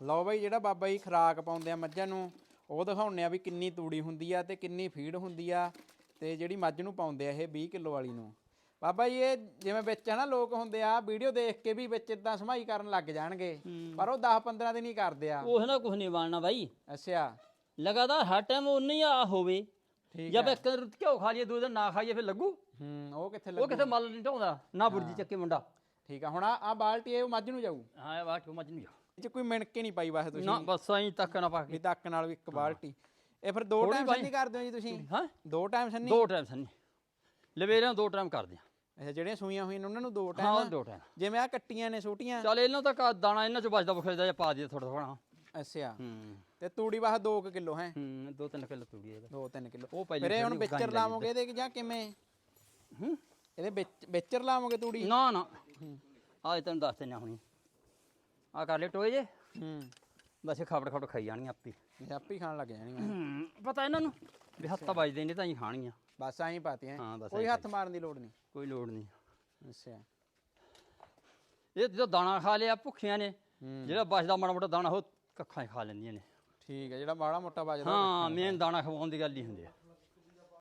ਲਓ ਬਾਈ ਜਿਹੜਾ ਬਾਬਾ ਜੀ ਖਰਾਕ ਪਾਉਂਦੇ ਆ ਮੱਝਾਂ ਨੂੰ ਉਹ ਦਿਖਾਉਂਦੇ ਆ ਵੀ ਕਿੰਨੀ ਤੂੜੀ ਹੁੰਦੀ ਆ ਤੇ ਕਿੰਨੀ ਫੀਡ ਹੁੰਦੀ ਆ ਤੇ ਜਿਹੜੀ ਮੱਝ ਨੂੰ ਪਾਉਂਦੇ ਆ ਇਹ 20 ਕਿਲੋ ਵਾਲੀ ਨੂੰ। ਬਾਬਾ ਜੀ ਇਹ ਜਿਵੇਂ ਵਿੱਚ ਹਨਾ ਲੋਕ ਹੁੰਦੇ ਆ ਵੀਡੀਓ ਦੇਖ ਕੇ ਵੀ ਵਿੱਚ ਇਦਾਂ ਸਮਾਈ ਕਰਨ ਲੱਗ ਜਾਣਗੇ ਪਰ ਉਹ 10 15 ਦਿਨ ਹੀ ਕਰਦੇ ਆ। ਉਹ ਨਾ ਕੁਝ ਨਹੀਂ ਬਣਨਾ ਬਾਈ। ਅੱਛਾ। ਲਗਾਤਾਰ ਹਰ ਟਾਈਮ ਉਨੀ ਹੀ ਆ ਹੋਵੇ। ਠੀਕ ਜਦ ਇੱਕ ਦਿਨ ਘਿਓ ਖਾ ਲਈਏ ਦੂਜੇ ਦਿਨ ਨਾ ਖਾਈਏ ਫਿਰ ਲੱਗੂ। ਹੂੰ ਉਹ ਕਿੱਥੇ ਉਹ ਲੱਗੂ? ਕਿਤੇ ਮਲ ਨਹੀਂ ਢਾਉਂਦਾ ਨਾ ਬੁਰਜੀ ਚੱਕੇ ਮੁੰਡਾ। ਠੀਕ ਆ ਹੁਣ ਆ ਬਾਲਟੀ ਇਹ ਮੱਝ ਨੂੰ ਜਾਊ। ਹਾਂ ਇਹ ਬਾਟ ਮੱਝ ਨਹੀਂ ਜਾ ਇਹ ਚ ਕੋਈ ਮਿਣਕੇ ਨਹੀਂ ਪਾਈ ਵਾਹ ਤੁਸੀਂ ਨਾ ਬਸ ਐਂ ਤੱਕ ਨਾ ਪਾ ਵੀ ਕੇ ਤੱਕ ਨਾਲ ਵੀ ਇੱਕ ਬਾਲਟੀ। ਇਹ ਫਿਰ ਦੋ ਥੋੜ੍ਹੀ ਟਾਈਮ। ਸੰਨੀ ਕਰਦੇ ਹੋ ਜੀ ਤੁਸੀਂ? ਹਾਂ। ਦੋ ਟਾਈਮ ਸੰਨੀ? ਦੋ ਟਾਈਮ ਸੰਨੀ। ਲਵੇਰਿਆਂ ਦੋ ਟਾਈਮ ਕਰਦੇ ਆ ਅੱਛਾ ਜਿਹੜੀਆਂ ਸੂਈਆਂ ਹੋਈਆਂ ਨੇ ਉਹਨਾਂ ਨੂੰ ਦੋ ਹਾਂ ਟਾਈਮ ਦੋ ਟਾਈਮ ਜਿਵੇਂ ਆ ਕੱਟੀਆਂ ਨੇ ਛੋਟੀਆਂ। ਚੱਲ ਇਹਨਾਂ ਤੱਕ ਦਾਣਾ ਇਹਨਾਂ ਚੋਂ ਬਚਦਾ ਬੁਖਦਾ ਜਾਂ ਪਾ ਦਈਏ ਥੋੜਾ ਥੋੜਾ ਅੱਛਾ। ਹੂੰ। ਤੇ ਤੂੜੀ ਵਾਹ 2 ਕਿਲੋ ਹੈ? ਹੂੰ ਦੋ ਤਿੰਨ ਕਿਲੋ ਤੂੜੀ ਇਹਦਾ। 2-3 ਕਿਲੋ। ਉਹ ਪਹਿਲੀ ਫਿਰ ਇਹ ਹੁਣ ਜਿਹੜੀ ਵਿੱਚ ਗਾਈ ਲਾਵੋਗੇ ਇਹਦੇ ਕਿ ਜਾਂ ਕਿਵੇਂ? ਹੂੰ। ਇਹਦੇ ਵਿੱਚ ਵਿੱਚ ਲਾਵੋਗੇ ਤੂੜੀ? ਨਾ ਨਾ। ਆਜ ਤੈਨੂੰ ਦੱਸ ਦਿੰਦਾ ਹੁਣੀ। ਆ ਕਰ ਲੈ ਟੋਏ ਜੇ। ਹੂੰ। ਬਸ ਇਹ ਖਬੜ ਖਬੜ ਖਾਈ ਜਾਣੀਆਂ ਆਪੇ। ਇਹ ਆਪੇ ਹੀ ਖਾਣ ਲੱਗ ਜਾਣੀਆਂ ਹੂੰ ਪਤਾ ਇਹਨਾਂ ਨੂੰ ਵੀ ਹੱਥਾਂ ਵੱਜਦੇ ਨੇ ਤਾਂ ਹੀ ਖਾਣੀਆਂ ਬਸ ਐਂ ਪਾਤੀਆਂ। ਹਾਂ, ਬਸ ਕੋਈ ਐਂ ਹੱਥ ਮਾਰਨ ਦੀ ਲੋੜ ਨਹੀਂ। ਕੋਈ ਲੋੜ ਨਹੀਂ। ਅੱਛਾ। ਇਹ ਜਦੋਂ ਦਾਣਾ ਖਾ ਲਿਆ ਭੁੱਖੀਆਂ ਨੇ। ਜਿਹੜਾ ਬਚਦਾ ਮਾੜਾ ਮੋਟਾ ਦਾਣਾ ਉਹ ਕੱਖਾਂ ਹੀ ਖਾ ਲੈਂਦੀਆਂ ਨੇ। ਠੀਕ ਹੈ ਜਿਹੜਾ ਮਾੜਾ ਮੋਟਾ ਵੱਜਦਾ ਹਾਂ ਮੇਨ ਦਾਣਾ ਖਵਾਉਣ ਦੀ ਗੱਲ ਹੀ ਹੁੰਦੀ ਆ